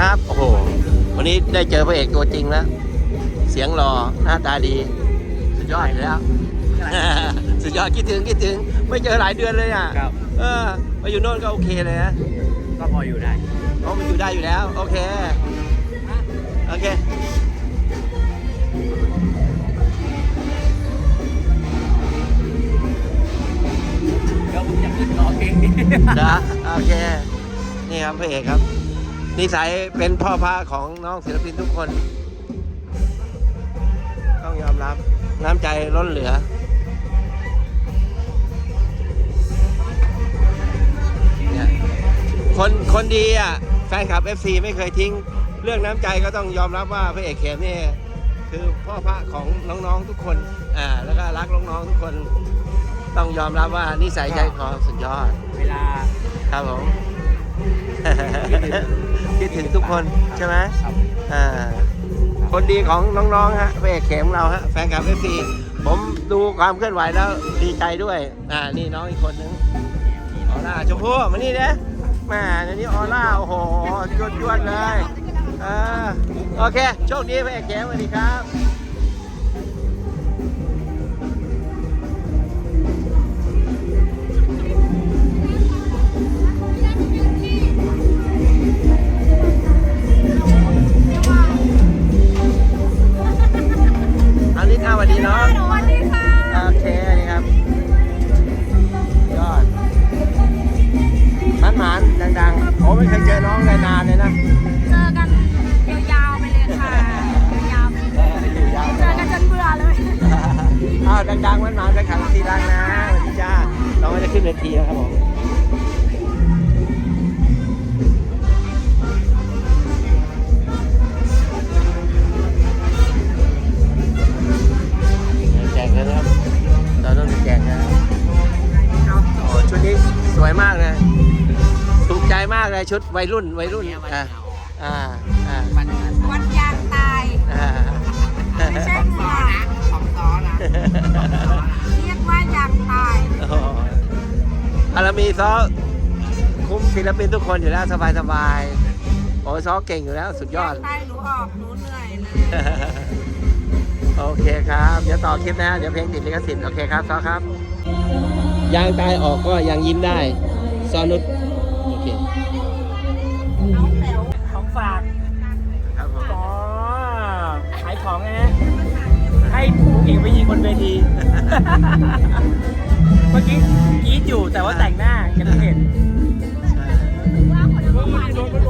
ครับ โอ้โห วันนี้ได้เจอพระเอกตัวจริงแล้ว เสียงหล่อ หน้าตาดี สุดยอดอยู่แล้ว สุดยอดคิดถึงคิดถึง ไม่เจอหลายเดือนเลยอะครับ เออมาอยู่โน่นก็โอเคเลยนะก็พออยู่ได้เขามาอยู่ได้อยู่แล้ว โอเค โอเคเดี๋ยวผมจะขึ้นร้องเพลงนี้นะโอเค นี่ครับพระเอกครับ นิสัยเป็นพ่อพระของน้องศิลปินทุกคน ต้องยอมรับ น้ำใจล้นเหลือเนี่ยคนคนดีอะ แฟนคลับ FC ไม่เคยทิ้ง เรื่องน้ำใจก็ต้องยอมรับว่าพระเอกเข็มนี่คือพ่อพระของน้องๆทุกคน อ่า แล้วก็รักน้องๆทุกคน ต้องยอมรับว่านิสัยใจคอสุดยอด เวลา ครับผม คิคิดดถึถึงงทุกคนใช่ไหมครับอ่าคนดีของน้องๆฮะพระเอกเข็มเราฮะแฟนคลับเอฟซีผมดูความเคลื่อนไหวแล้วดีใจด้วย อ่า นี่น้องอีกคนนึงออร่าชมพู่มานี่เด้แม่เดี๋ยวนี้ออร่าโอ้โหจวดจวดๆเลย เออ โอเค โชคดีพระเอกเข็มสวัสดีครับ ชุดวัยรุ่นวัยรุ่นเนี่ยวันอ่าเหงาอ่าอ่าวันเหงาวันยางตายอ่าไม่ใช่เหงื่อสองซ้อนะเรียกว่ายางตายโอ้โหอารามีซอคุ้มศิลปินทุกคนอยู่แล้วสบายสบายๆโอ้ยซอเก่งอยู่แล้วสุดยอดตายหนูออกหนูเหนื่อยเลยโอเคครับ เดี๋ยวต่อคลิปนะ เดี๋ยวเพลงติดลิขสิทธิ์ โอเคครับซอครับ ยางตายออกก็ยังยิ้มได้ ซอนุชโอเค ฝากครับผมอ๋อขายของไงฮะให้ผู้หญิงไปยิงบนเวที เมื่อกี้กรีดอยู่แต่ว่าแต่งหน้ายังไม่เห็นว่าคนละหวานโดนโดนโดนเลย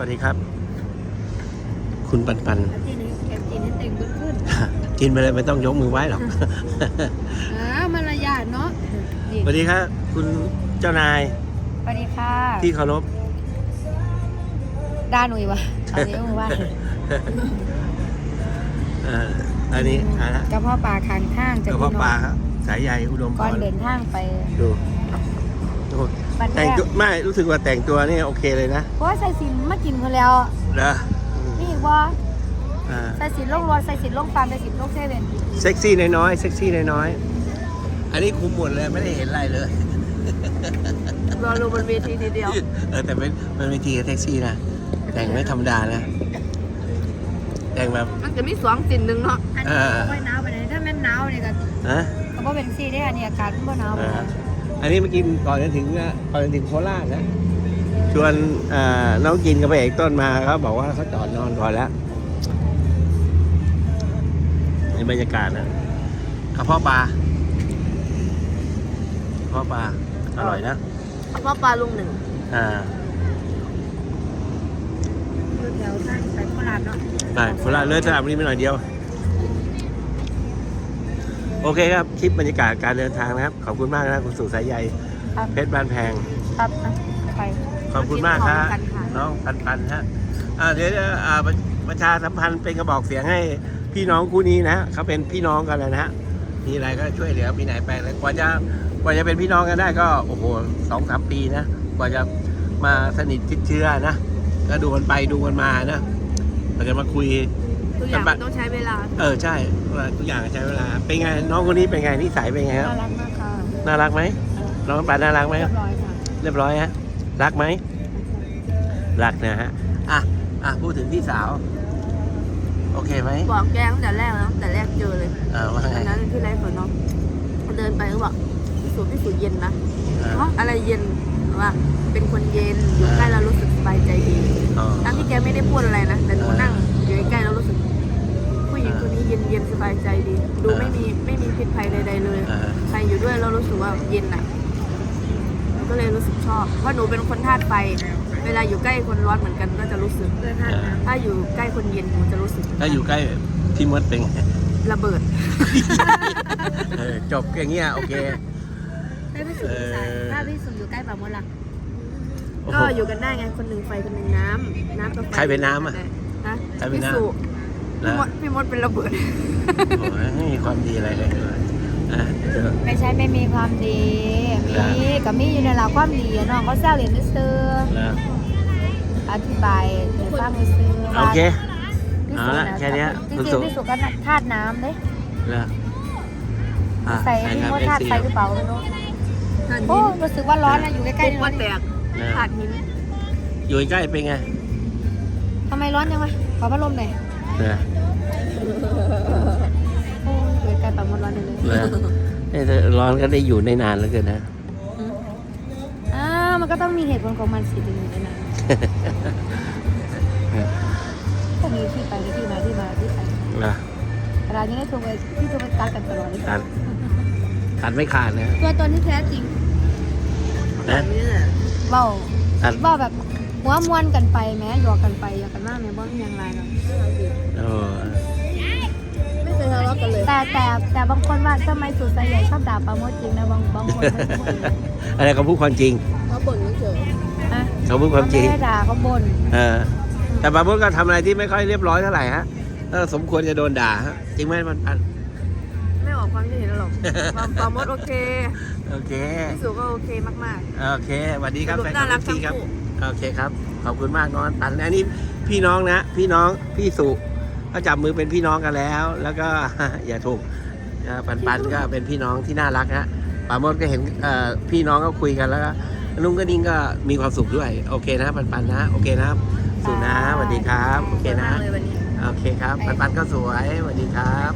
วัสดีครับ คุณปันปันที่นี้แกกินให้เต็มขึ้นกินไปเลยไม่ต้องยกมือไหว้หรอกอ่ามารยาทเนาะสวัสดีครับ คุณเจ้านายสวัสดีค่ะที่เคารพด้าหนุ่ยวะเอาเนี้ยมึงว่าเอ่ออันนี้อะนะกระเพาะปลาคางข้างกจะระเพาะปลาครับสายใยอุดมพก่อนรเดินทางไปดูดู บันแรแต่งกตัวไม่รู้สึกว่าแต่งตัวนี่โอเคเลยนะเพราะว่าใส่สินมากินเขาแล้วเหรออืมนี่ว่าอ่าใส่สินลงรถใส่สินลงฟาร์มใส่สินลงเซเว่นเซ็กซี่น้อยๆเซ็กซี่น้อยๆอันนี้คุมหมดเลยไม่ได้เห็นอะไรเลยรอรูบนเวทีทีเดียวเออแต่เป็นมันเป็นทีกับแท็กซี่นะแต่งไม่ธรรมดานะแต่งแบบมันจะมีสองสินหนึ่งเนาะอันเอนี้อเอาไว้หนาวไปไหนถ้าแม่นหนาวเนี่ยก็ฮะก็บ่เป็นซี่ได้อันนี้อากาศมันบ่หนาวเอไป อไหนอันนี้เมื่อกี้ก่อนจะถึงนะก่อนจะถึงโคราชนะ ชวนเอ่อน้องกินกับพระเอกต้นมาเขาบอกว่าเขาจอดนอนก่อนแล้วในบรรยากาศนะกระเพาะปลากระเพาะปลาอร่อยนะเอาพ่อปลาลุงหนึ่งอ่าคือแถวทางไปโคราชเนาะได้โคราชเลยสระบุรีไปหน่อยเดียว โอเคครับ คลิปบรรยากาศการเดินทางนะครับ ขอบคุณมากนะคุณสุสายใยครับ เพชรบ้านแพง ครับอะไป ขอบคุณมากครับมากินของกันค่ะ น้องปันปันฮะอ่าเดี๋ยวจะอ่าประประชาสัมพันธ์เป็นกระบอกเสียงให้พี่น้องคู่นี้นะเขาเป็นพี่น้องกันเลยนะฮะมีอะไรก็ช่วยเหลือมีไหนไปเลยกว่าจะกว่าจะเป็นพี่น้องกันได้ก็โอ้โหสองสามปีนะกว่าจะมาสนิทชิดเชื้อนะก็ดูกันไปดูกันมานะเราจะมาคุย ทุกอย่างมันต้องใช้เวลา เออใช่ทุกอย่างใช้เวลา เป็นไงน้องคนนี้เป็นไงนิสัยเป็นไงครับ น่ารักมากค่ะ น่ารักไหมน้องปันน่ารักไหมเรียบร้อยค่ะ เรียบร้อยฮะ รักไหม รักนะฮะ อะ อะพูดถึงพี่สาว โอเคไหมบอกแกตั้งแต่แรกแล้วตั้งแต่แรกเจอเลย เออว่าไงอันนั้นที่ไรฝนเนาะเดินไปก็บอกพี่สุพี่สุเย็นนะเออเพราะอะไรเย็นว่าเป็นคนเย็นอยู่ใกล้เรารู้สึกสบายใจดีอ๋อทั้งที่แกไม่ได้พูดอะไรนะ แต่หนูนั่งอยู่ใกล้ๆเรา รู้สึกผู้หญิงคนนี้เย็นเย็นๆสบายใจดี ดูไม่มีไม่มีพิษภัยใดๆเลยเออใครอยู่ด้วยเรารู้สึกว่าเย็นอะหนูก็เลยรู้สึกชอบ เพราะหนูเป็นคนธาตุไฟ เวลาอยู่ใกล้คนร้อนเหมือนกันก็จะรู้สึก ถ้าอยู่ใกล้คนเย็นหนูจะรู้สึก ถ้าอยู่ใกล้พี่มดเป็นไงระเบิดเออจบอย่างเงี้ยโอเคให้พี่สุเออถ้าพี่สุอยู่ใกล้ป่ามดล่ะโอ้ก็โหอยู่กันได้ไงคนหนึ่งไฟคนหนึ่งน้ำน้ำกับไฟใครเป็นน้ำอะฮะใครเป็น พี่น้ำสุนะพี่มดพี่มดเป็นระเบิด โอ้ยไม่มีความดีอะไรเลยอะเดี๋ยว ไม่ใช่ไม่มีความดี ครับ มีกับมีอยู่ในหลักความดีอะน้องเขาแซวเรียนซื้อนะอธิบายในฟังซื้อโอเค พี่เอาสุละน่ะแค่เนี้ยจคุณริสุ งๆพี่สุก็ธาตุน้ำเด้แล้วอะใส่ใช่พี่ครับมดธาตุ FC ไฟหรือเปล่าไม่รู้โอ้รู้สึกว่าร้อนนะอยู่ใกล้ๆนี่ร้อนนะธาตุหินอยู่ใกล้เป็นไงทำไมร้อนจังวะขอพัดลมหน่อย นะโอ้ยอยู่ใกล้ป่ามดร้อนเลยนะเอ้ยแต่ร้อนก็ได้อยู่ในนานแล้วเกินนะอ่ามันก็ต้องมีเหตุผลของมันสิถึงอยู่ได้นานก็มีที่ไปที่มาที่มาที่ไปนะเวลานี้ได้โทรไปที่โทรไปตัดกันตลอดเลยตัดตัดไม่ขาดนะตัวตนที่แท้จริงนะเบ้าตัดเบ้าแบบ หัวมวนกันไปแม้หยอกกันไปหยอกกันมากแม้บ่มีอย่างไรหรอกโอ้ไม่เคยทะเลาะกันเลยแต่แต่แต่บางคนว่าทำไมสุดใจใหญ่ชอบด่าปราโมดจริงนะบางบางคนเขาพูดอะไรก็พูดความจริงเขาบ่นเฉยอะเขาพูดความจริงเขไม่ได้ด่าเขาบ่นเออแต่บางคนก็ทำอะไรที่ไม่ค่อยเรียบร้อยเท่าไหร่ฮะก็สมควรจะโดนด่าฮะจริงไหมมันปันไม่ออกความคิดเห็นหรอกความความมดโอเคโอเคพี่สุก็โอเคมากโอเคสวัสดีครับสรุปแฟนคน่ารัลับกทีครับทั้งคู่ โอเคครับ ขอบคุณมากนอนปันอันนี้พี่น้องนะ พี่น้องพี่สุก็จับมือเป็นพี่น้องกันแล้ว แล้วก็อย่าถูกเอ่อปันปันก็เป็นพี่น้องที่น่ารักฮะปราโมดก็เห็นเอ่อพี่น้องก็คุยกันแล้วก็นุ่งก็นิ่งก็มีความสุขด้วย โอเคนะ ปันปันนะ โอเคนะครับสุนะสวัสดีครับๆโอเคนะสวยมากเลยวันนี้โอเคครับ ปันปันก็สวยสวัสดีครับ